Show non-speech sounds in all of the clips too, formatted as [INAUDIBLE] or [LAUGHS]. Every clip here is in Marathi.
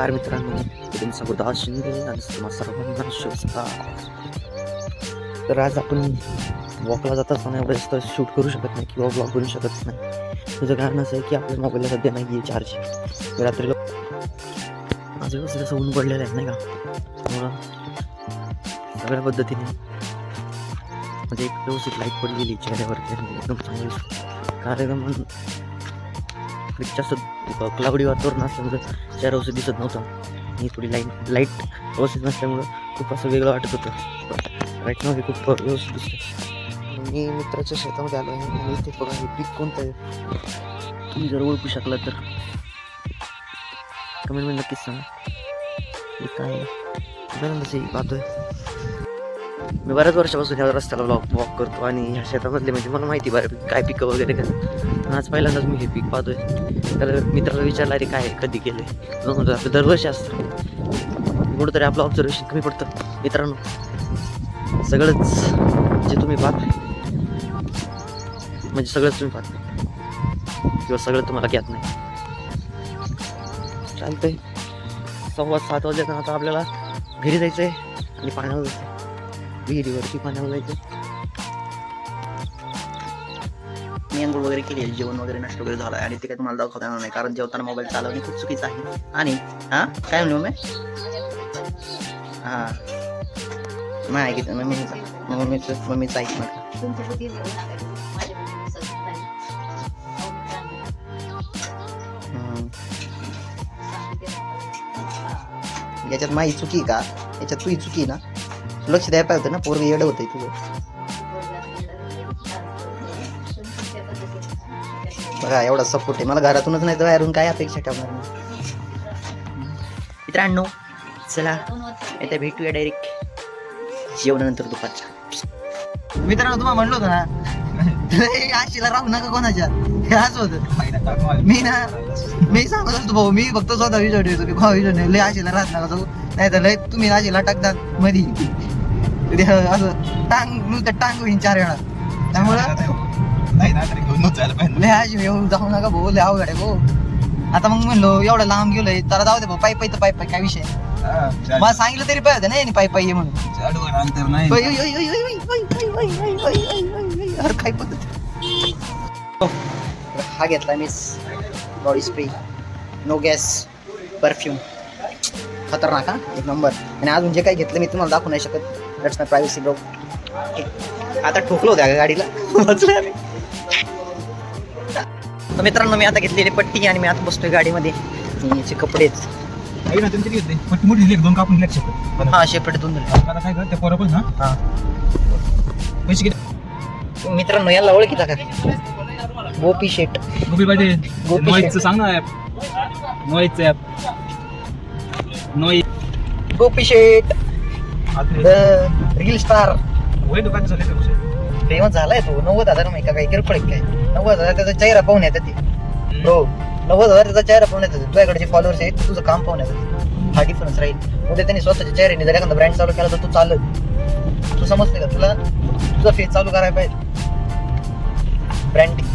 नमस्कार मित्रांनो तुम्ही तुमचा गुरुदास शिंदे आणि तुम्हा सर्वांना शुभसकाळ तर आज आपण वॉकला जात असताना एवढं जास्त शूट करू शकत नाही किंवा ब्लॉग करू शकत नाही तुझं कारण असं आहे की आपल्या मोबाईलला सध्या नाही आहे चार्ज रात्री आज व्यवस्थित जसं ऊन पडलेलं आहे नाही का सगळ्या पद्धतीने म्हणजे एक व्यवस्थित लाइट पडलेली चेहऱ्यावरती एकदम चांगली कारण जास्त क्लाउडी वातावरण असल्यामुळे चेहरा व्यवस्थित दिसत नव्हता. आणि थोडी लाइट लाइट व्यवस्थित नसल्यामुळं खूप असं वेगळं वाटत होतं. राईट नाव हे खूप व्यवस्थित दिसतं मी मित्राच्या शेतामध्ये आलो आहे आणि इथे बघा हे पीक कोणतं आहे? तुम्ही जर ओळखू शकला तर कमेंटमध्ये नक्कीच सांगा. हे काय आहे? पहिल्यांदाच हे पाहतोय. मी बऱ्याच वर्षापासून ह्या रस्त्याला वॉक वॉक करतो आणि ह्या शेतामधले म्हणजे मला माहिती बरं काय पिकं वगैरे काय. आज पहिल्यांदाच मी हे पीक पाहतोय. तर मित्राला विचारलं अरे काय कधी केलं आहे म्हणतो आपलं दरवर्षी असतं. कुठंतरी आपलं ऑब्झर्वेशन कमी पडतं. मित्रांनो सगळंच जे तुम्ही पाहताय म्हणजे सगळंच तुम्ही पाहताय किंवा सगळं तुम्हाला ज्ञात नाही. चालतंय. सव्वा सात वाजल्यानं आता आपल्याला. घरी जायचं आहे आणि पाण्यावर जायचं विहिरीवरती पाण्यावर जायचं मी अंघोळ वगैरे केली आहे, जेवण वगैरे नष्ट वगैरे झालं आणि ते काय तुम्हाला दाखवता येणार नाही. कारण जेवताना मोबाईल चालवणे खूप चुकीचं आहे. आणि हा? काय म्हणलो मी हा. नाही ऐकत मम्मीचा मम्मीचं मम्मीचं ऐक ना. हम्म. याच्यात माझी चुकी का? याच्यात तुझी चुकी ना? लक्ष द्यायला पाहिजे होतं ना पोरगे येडं होतंय तुझं. बघा एवढा सपोर्ट आहे. मला घरातूनच नाही तर बाहेरून काय अपेक्षा ठेवणार मित्रांनो चला येत्या भेटूया डायरेक्ट जेवणानंतर दुपारच्या. मित्रांनो तुम्हाला म्हणलो होतो ना आशीला राहू नका कोणाच्या. हे असं होतं. मी ना मी सांगत असतो भाऊ मी फक्त स्वतः विचार ठेवतो की भाऊ विचार लय आशीला राहत नका जाऊ. नाही तर लय तुम्ही आशीला टाकतात मधी. [LAUGHS] असं टांग नुसतं टांग होईन चार वेळा. त्यामुळं लय आजी येऊ जाऊ नका भाऊ लय अवघड आहे भाऊ आता मग म्हणलो एवढं लांब गेलोय त्याला जाऊ दे भाऊ पायी पायी तर पायी पायी काय विषय मला सांगितलं तरी पाहिजे ना यांनी पायी पायी ये म्हणून ओय, ओय, ओय, ओय, ओय, ओय, ओय, ओय, ओय, ओय, ओय, ओय, ओय, ओय. अरे काय पद्धत हा घेतला मी body spray no gas perfume खतरनाक हा एक नंबर आणि अजून जे काही घेतलं मी तुम्हाला दाखवू नाही शकत दॅट्स माय प्रायव्हसी ब्रो आता ठोकलो होत्या गाडीला वाचलोय आम्ही. तर मित्रांनो मी आता घेतलेली पट्टी आणि मी आता बसतोय गाडीमध्ये. आणि याचे कपडेच दोन कापून हा शेपट दोन दिले. आता काय कर त्या पोरं पण ना. हा. पैसे किती? मित्रांनो याला ओळखीता का? गोपी शेट. गोपी पाहिजे गोपी नोईजचं सांग ना ऍप नोईजचं ऍप नोई गोपी शेट. Reel star. वय दुकान झाले? फेमस झालाय तो. नव्वद हजार माहिती का काय किरकोळ आहे काय? नव्वद हजार त्याचा चेहरा पाहून येतात ते. हो नव्वद हजार त्याचा चेहरा पाहून येतात तुझ्याकडे जे फॉलोअर्स आहेत तुझं काम पाहून येतात हा डिफरन्स राहील. उद्या त्यांनी स्वतःच्या चेहऱ्याने जर एखादा ब्रँड चालू केला तर तू चालत तू समजते का तुला? तुझा फेस चालू करायला पाहिजे. ब्रँडिंग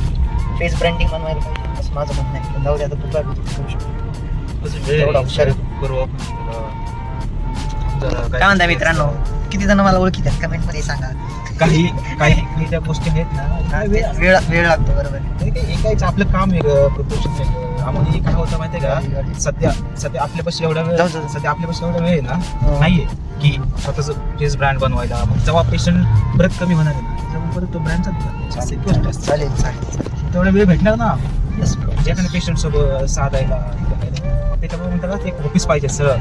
फेस ब्रँडिंग बनवायला पाहिजे. असं माझं म्हणणं आहे. जाऊ दे आता तू काय करू शकतो? हे एवढा हुशार काय म्हणता मित्रांनो? किती जण मला ओळखीतात कमेंटमध्ये सांगा. काही काही काही ज्या गोष्टी आहेत ना. काय वेळ वेळ वेळ लागतो बरोबर. नाही काही एकाच आपलं काम वेगळं वेगळं. आम्हाला काय होतं माहितीये का? सध्या सध्या आपल्यापाशी एवढा वेळ जाऊ, जाऊ. सध्या आपल्यापाशी एवढा वेळ आहे ना हो. नाहीये की स्वतःच फेस ब्रँड बनवायला. मग जेव्हा पेशंट परत कमी होणार आहे ना तेव्हा परत तो ब्रँड चालतो अशी एक गोष्ट असते. चालेल चालेल तेवढा वेळ भेटणार ना? येस ब्रो जे एखाद्या पेशंट सोबत साधायला हे करायला. मग त्याच्यामुळे म्हणतात एक ऑफिस पाहिजे सर.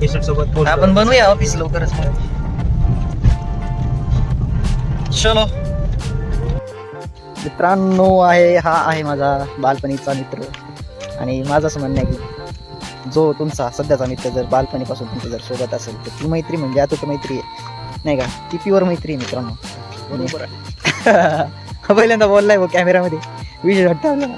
पेशंट सोबत. आपण बनवूया ऑफिस लवकरच. मग चलो. मित्रांनो आहे हा आहे माझा बालपणीचा मित्र. आणि माझं असं म्हणणं आहे की जो तुमचा सध्याचा मित्र जर बालपणीपासून तुमच्या जर सोबत असेल तर ती मैत्री म्हणजे अतुट मैत्री आहे. नाही का? ती प्युअर मैत्री आहे मित्रांनो. बरोबर आहे. [LAUGHS] पहिल्यांदा बोललाय कॅमेरामध्ये विजय वाटतं आपल्याला.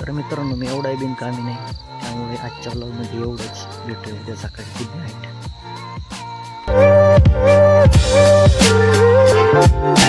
तर मित्रांनो मी एवढाही बिनकामी नाही. त्यामुळे आजच्या व्लॉगमध्ये एवढंच भेटूया. उद्या सकाळी. Good night you